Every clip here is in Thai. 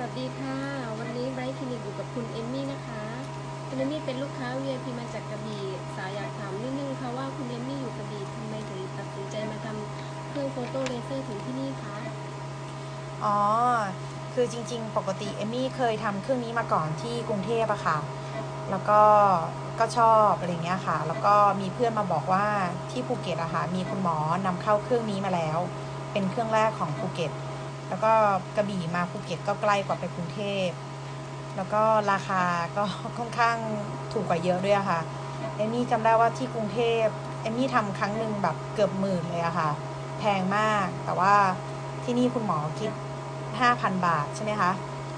วัสดีค่ะ วันนี้ไบรท์คลินิกอยู่กับคุณเอมมี่นะคะคุณเอมมี่เป็นลูกค้า VIP มาจากกระบี่สายอยากถามนิดนึงค่ะว่าคุณเอมมี่อยู่กระบี่ทำไมถึงตัดสินใจมาทำเครื่องโฟโต้เลเซอร์ถึงที่นี่คะอ๋อ คือจริง ๆ ปกติเอมมี่เคยทำเครื่องนี้มาก่อนที่กรุงเทพอะค่ะ แล้วก็ก็ชอบอะไรเงี้ยค่ะ แล้วก็มีเพื่อนมาบอกว่าที่ภูเก็ตอะค่ะมีคุณหมอนำเข้าเครื่องนี้มาแล้ว เป็นเครื่องแรกของภูเก็ต แล้วก็กระบี่มาภูเก็ตก็ใกล้กว่าไปกรุงเทพ แล้วก็ราคาก็ค่อนข้างถูกกว่าเยอะด้วยค่ะ เอมี่จำได้ว่าที่กรุงเทพ เอมี่ทำครั้งหนึ่งแบบเกือบหมื่นเลยอะค่ะ แพงมาก แต่ว่าที่นี่คุณหมอคิด 5,000 บาทใช่ไหมคะ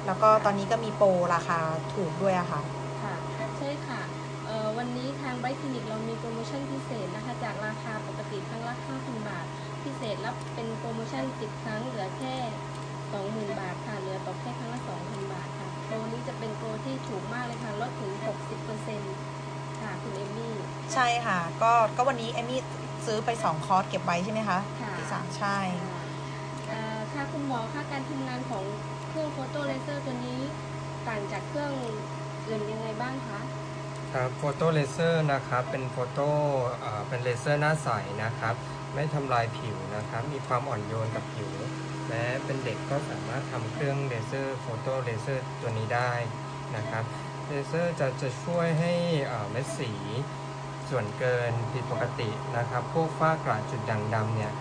แล้วก็ตอนนี้ก็มีโปรราคาถูกด้วยอะค่ะ ค่ะ ใช่ค่ะเอ่อวันนี้ทางไบคลินิกเรามีโปรโมชั่นพิเศษนะคะจากราคาปกติครั้งละ5,000 บาท พิเศษรับเป็นโปรโมชั่น10ครั้งเหลือแค่ 20,000 บาทค่ะ เหลือตกแค่ครั้งละ 2,000 บาทค่ะ โปรนี้จะเป็นโปรที่ถูกมากเลยค่ะ ลดถึง 60%ค่ะคุณเอมมี่ ใช่ค่ะ ก็ก็วันนี้เอมมี่ซื้อไป 2 คอร์สเก็บไว้ใช่ไหมคะค่ะที่สามใช่ เอ่อค่ะคุณหมอค่ะการทำงานของเครื่องโฟโตเลเซอร์ตัวนี้ต่างจากเครื่องอื่นยังไงบ้างคะ ครับโฟโตเลเซอร์นะครับเป็นโฟโต้เอ่อเป็นเลเซอร์หน้าใสนะครับ ไม่ทำลายผิวนะครับ มีความอ่อนโยนกับผิวแม้เป็นเด็กก็สามารถทำเครื่องเลเซอร์โฟโตเลเซอร์ตัวนี้ได้นะครับเลเซอร์จะจะช่วยให้เอ่อเม็ดสี ส่วนเกินผิดปกตินะครับพวกฝ้ากระจุดด่างดำเนี่ย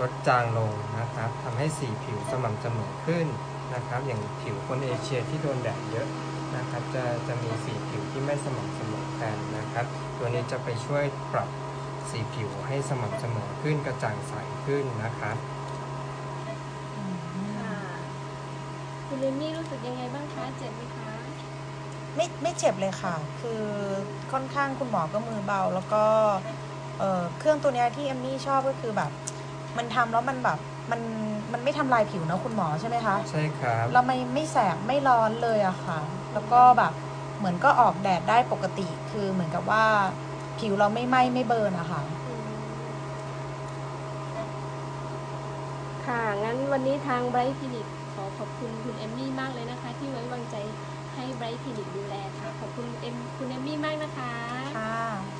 ลดจางลงนะครับทำให้สีผิวสม่ำเสมอขึ้นนะครับ อย่างผิวคนเอเชียที่โดนแดดเยอะนะครับจะจะมีสีผิวที่ไม่สม่ำเสมอกันนะครับ ตัวนี้จะไปช่วยปรับสีผิวให้สม่ำเสมอขึ้นกระจ่างใสขึ้นนะครับคุณเอมมี่รู้สึกยังไงบ้างคะเจ็บไหมคะ ไม่ไม่เจ็บเลยค่ะ คือค่อนข้างคุณหมอก็มือเบา แล้วก็เอ่อเครื่องตัวเนี้ยที่เอมมี่ชอบก็คือแบบ มันทำแล้วมันแบบมันมันไม่ทำลายผิวนะคุณหมอใช่ไหมคะใช่ครับแล้วไม่ไม่แสบไม่ร้อนเลยอะค่ะ แล้วก็แบบเหมือนก็ออกแดดได้ปกติ คือเหมือนกับว่า ผิวเราไม่ไหม้ไม่เบิร์นอะค่ะอืมค่ะงั้นวันนี้ทางไบรท์คลินิกขอขอบคุณคุณเอมมี่มากเลยนะคะ ที่ไว้วางใจให้ ไบรท์คลินิกดูแลค่ะ ขอบคุณเอ็มคุณเอมมี่มากนะคะ ค่ะ